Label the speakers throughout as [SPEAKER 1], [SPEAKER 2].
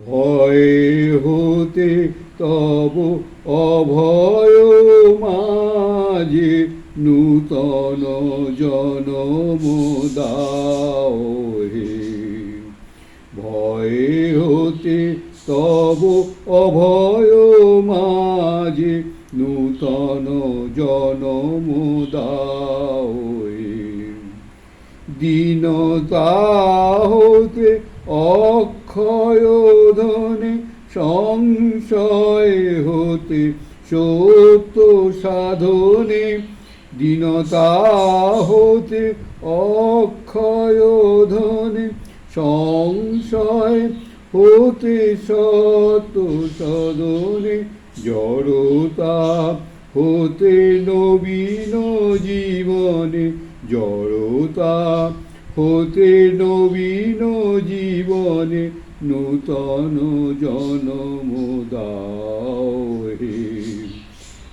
[SPEAKER 1] ভয়ে হতে তব অভয় মাঝে নূতন জনম দাও হে। ভয়ে হতে তব অভয় মাঝে নূতন জনম দাও হে। দীনতা হতে অক্ষয় ধনে সংশয় হতে সত্য সাধনে দীনতা হতে অক্ষয় ধনে সংশয় হতে সত্য সদনে জড়তা হতে নবীন জীবনে জড়তা হতে নবীন জীবনে নূতন জনম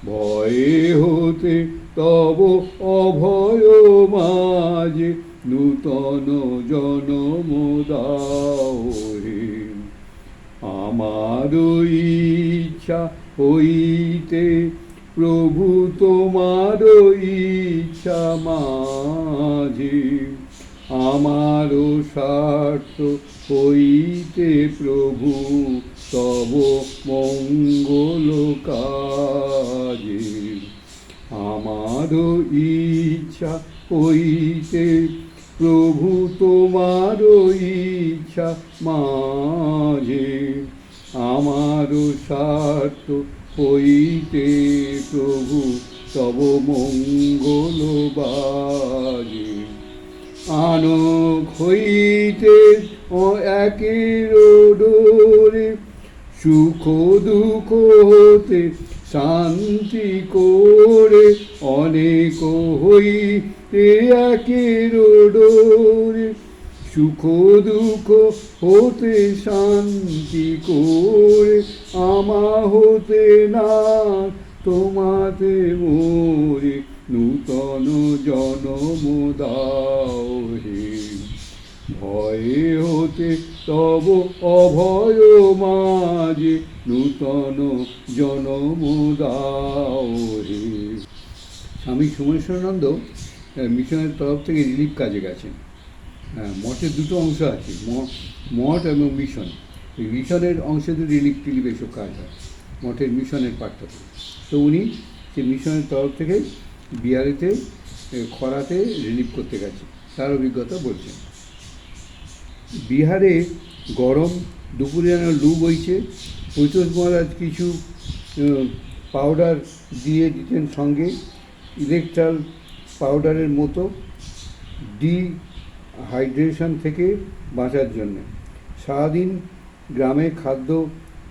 [SPEAKER 1] ভয়ে হতে তব অভয় মাঝে, নূতন জনম আমার ইচ্ছা হইতে প্রভু তোমার ইচ্ছা মাঝে আমার স্বার্থ হইতে প্রভু, তব মঙ্গল কাজে আমার ইচ্ছা হইতে প্রভু তোমার ইচ্ছা মাঝে। আমার স্বার্থ হইতে প্রভু, তব মঙ্গল বাজে আনক হইতে ও একের ডোরে সুখ দুঃখ হতে শান্তি করে অনেক হইতে একের ডোরে সুখ দুঃখ হতে শান্তি করে আমা হতে না তোমাতে মোরে নূতন জনম দাও হে ভয়ে হতে তব অভয় মাঝে, নূতন জনম দাও হে স্বামী সোমেশ্বরানন্দ মিশনের তরফ থেকে রিলিফ কাজে গেছেন। হ্যাঁ মঠের দুটো অংশ আছে মঠ এবং মিশন। এই মিশনের অংশে তো রিলিফ টিলিফ এসব কাজ হয়, মঠের মিশনের পাঠটাতে তো উনি সে মিশনের তরফ থেকে বিহারেতে খরাতে রিলিফ করতে গেছে। তার অভিজ্ঞতা বলছেন। বিহারে গরম, দুপুরে যেন লু বইছে। কৈতোষ মহারাজ কিছু পাউডার দিয়ে দিতেন সঙ্গে। ইলেকট্রাল পাউডারের মতো ডিহাইড্রেশন থেকে বাঁচার জন্য। সারাদিন গ্রামে খাদ্য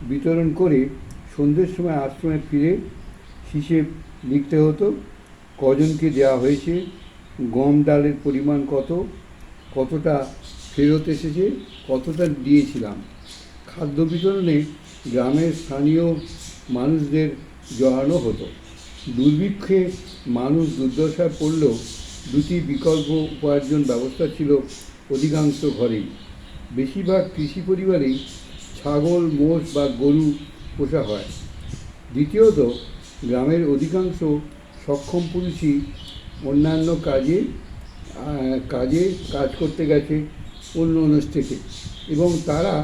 [SPEAKER 1] বিতরণ করে সন্ধ্যের সময় আশ্রমে ফিরে হিসেব লিখতে হতো। কজনকে দেওয়া হয়েছে, গম ডালের পরিমাণ কত, কতটা ফেরত এসেছে, কতটা দিয়েছিলাম। খাদ্য বিতরণে গ্রামের স্থানীয় মানুষদের জড়ানো হতো। দুর্ভিক্ষে মানুষ দুর্দশায় পড়লেও দুটি বিকল্প উপার্জন ব্যবস্থা ছিল অধিকাংশ ঘরেই। বেশিরভাগ কৃষি পরিবারেই ছাগল, মোষ বা গরু পোষা হয়। দ্বিতীয়ত, গ্রামের অধিকাংশ সক্ষম পুরুষই অন্যান্য কাজে কাজে কাজ করতে গেছে অন্য অন্য স্টেটে। এবং তারা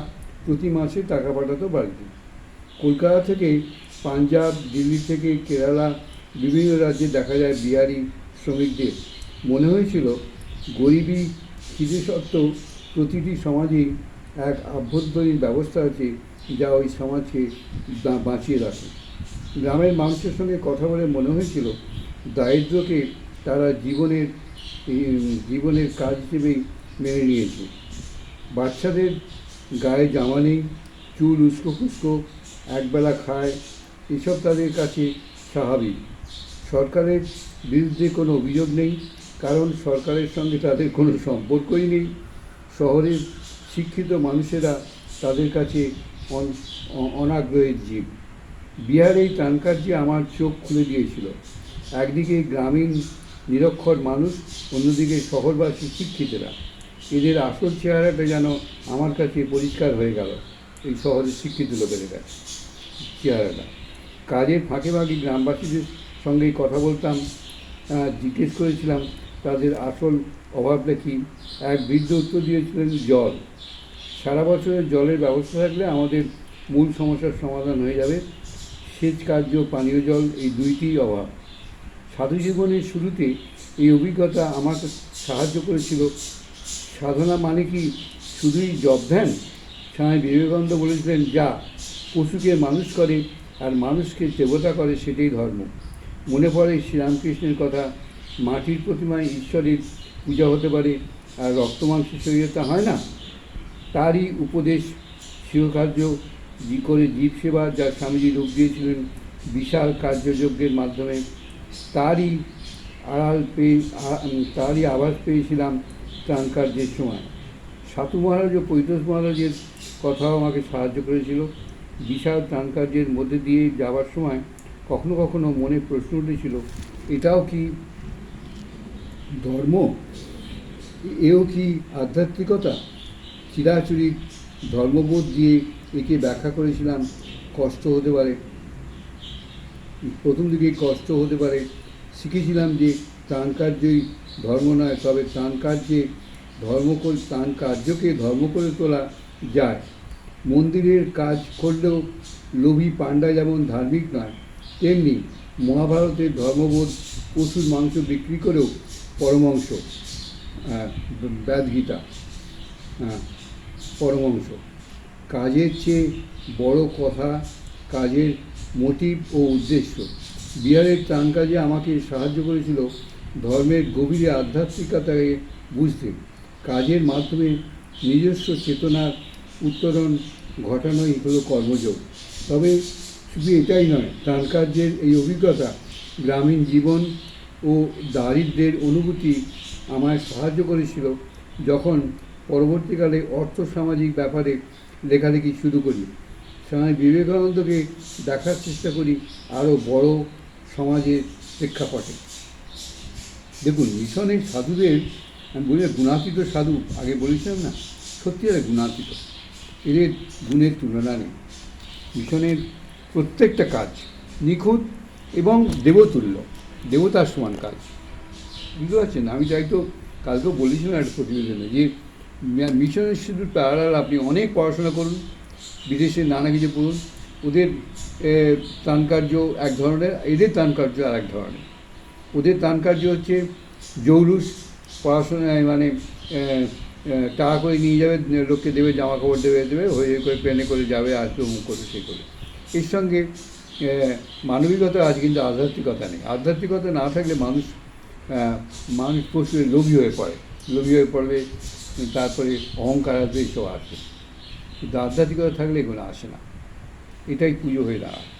[SPEAKER 1] প্রতি মাসে টাকা পাঠাতো বাড়িতে। কলকাতা থেকে পাঞ্জাব, দিল্লি থেকে কেরালা, বিভিন্ন রাজ্যে দেখা যায় বিহারি শ্রমিকদের। মনে হয়েছিল গরিবী খিদে সত্ত্বেও প্রতিটি সমাজেই এক আভ্যন্তরীণ ব্যবস্থা আছে যা ওই সমাজকে বাঁচিয়ে রাখে। গ্রামের মানুষের সঙ্গে কথা বলে মনে হয়েছিল দারিদ্রকে তারা জীবনের জীবনের কাজ হিসেবেই মেনে নিয়েছে। বাচ্চাদের গায়ে জামা নেই, চুল উস্কো ফুস্কো একবেলা খায়, এসব তাদের কাছে স্বাভাবিক। সরকারের বিরুদ্ধে কোনো অভিযোগ নেই, কারণ সরকারের সঙ্গে তাদের কোনো সম্পর্কই নেই। শহরের শিক্ষিত মানুষেরা তাদের কাছে অন- অনাগ্রহের জীব। বিহার এই ত্রাণকার্যে আমার চোখ খুলে দিয়েছিল। একদিকে গ্রামীণ নিরক্ষর মানুষ, অন্যদিকে শহরবাসী শিক্ষিতেরা। এদের আসল চেহারাটা যেন আমার কাছে পরিষ্কার হয়ে গেল, এই শহরের শিক্ষিত লোকেদের কাছে চেহারাটা। কাজের ফাঁকে ফাঁকে গ্রামবাসীদের সঙ্গেই কথা বলতাম জিজ্ঞেস করেছিলাম, তাদের আসল অভাবটা কী? এক বৃদ্ধ উত্তর দিয়েছিলেন, জল। সারা বছরের জলের ব্যবস্থা থাকলে আমাদের মূল সমস্যার সমাধান হয়ে যাবে। সেচ কার্য, পানীয় জল, এই দুইটিই অভাব। সাধু জীবনের শুরুতে এই অভিজ্ঞতা আমাকে সাহায্য করেছিল। সাধনা মানে কি? শুধুই জব ধ্যান? স্বামী বিবেকানন্দ বলেছিলেন, যা পশুকে মানুষ করে আর মানুষকে দেবতা করে, সেটাই ধর্ম। মনে পড়ে শ্রীরামকৃষ্ণের কথা, মাটির প্রতিমায় ঈশ্বরের পূজা হতে পারে আর রক্তমাংসের শরীরে তা হয় না? তারই উপদেশ শিবকার্য জি করে জীব সেবা যা স্বামীজি রূপ দিয়েছিলেন বিশাল কার্যযজ্ঞের মাধ্যমে, তারই আড়াল পেয়ে তারই আভাস পেয়েছিলাম ত্রাণ কার্যের সময়। সাতু মহারাজ ও পৈতোষ মহারাজের কথাও আমাকে সাহায্য করেছিল। বিশাল ত্রাণ কার্যের মধ্যে দিয়ে যাওয়ার সময় কখনো কখনো মনে প্রশ্ন উঠেছিল, এটাও কি ধর্ম? এও কি আধ্যাত্মিকতা? চিরাচুরি ধর্মবোধ দিয়ে একে ব্যাখ্যা করেছিলাম কষ্ট হতে পারে। প্রথম দিকে কষ্ট হতে পারে। শিখেছিলাম যে ত্রাণ কার্যই ধর্ম নয় তবে ত্রাণ কার্যে ধর্ম করে ত্রাণ কার্যকে ধর্ম করে তোলা যায়। মন্দিরের কাজ করলেও লোভী পাণ্ডা যেমন ধার্মিক নয় তেমনি মহাভারতের ধর্মবোধ পশুর মাংস বিক্রি করেও পরমাংশ আহ, ব্যাদগীতা হ্যাঁ, পরমাংশ। কাজের চেয়ে বড় কথা, কাজের মোটিভ ও উদ্দেশ্য। বিহারের ত্রাণ কাজে আমাকে সাহায্য করেছিল ধর্মের গভীরে আধ্যাত্মিকতাকে বুঝতে। কাজের মাধ্যমে নিজস্ব চেতনার উত্তরণ ঘটানোই হলো কর্মযোগ। তবে শুধু এটাই নয় ত্রাণ কার্যের এই অভিজ্ঞতা, গ্রামীণ জীবন ও দারিদ্র্যের অনুভূতি আমায় সাহায্য করেছিল যখন পরবর্তীকালে অর্থ সামাজিক ব্যাপারে লেখালেখি শুরু করি। স্বামী বিবেকানন্দকে দেখার চেষ্টা করি, আরও বড় সমাজের প্রেক্ষাপটে। দেখুন মিশনের সাধুদের, আমি বলি গুণাতীত সাধু, আগে বলেছিলাম না, সত্যি এরা গুণাতীত। এদের গুণের তুলনা নেই। মিশনের প্রত্যেকটা কাজ নিখুঁত এবং দেবতুল্য, দেবতার সমান কাজ। বুঝতে পারছেন? আমি তাই তো কালকেও বলেছিলাম একটা প্রতিবেদনে যে মি- মিশনের শুধু প্যারালাল আপনি অনেক পড়াশোনা করুন বিদেশে নানা কিছু পড়ুন ওদের এ, ত্রাণ কার্য এক ধরনের এদের ত্রাণ কার্য আর এক ধরনের। ওদের ত্রাণ কার্য হচ্ছে জৌলুস পড়াশোনায় মানে টাকা করে নিয়ে যাবে লোককে দেবে জামা কাপড় দেবে দেবে হয়ে করে প্লেনে করে যাবে আসবে মুখ করে সে করে এর সঙ্গে মানবিকতা আছে কিন্তু আধ্যাত্মিকতা নেই। আধ্যাত্মিকতা না থাকলে মানুষ মানুষ প্রচুর লোভী হয়ে পড়ে। লোভী হয়ে পড়লে তারপরে অহংকার আসবে এসব আসবে কিন্তু আধ্যাত্মিকতা থাকলে এগুলো আসে না। এটাই পুজো হয়ে দাঁড়ায়।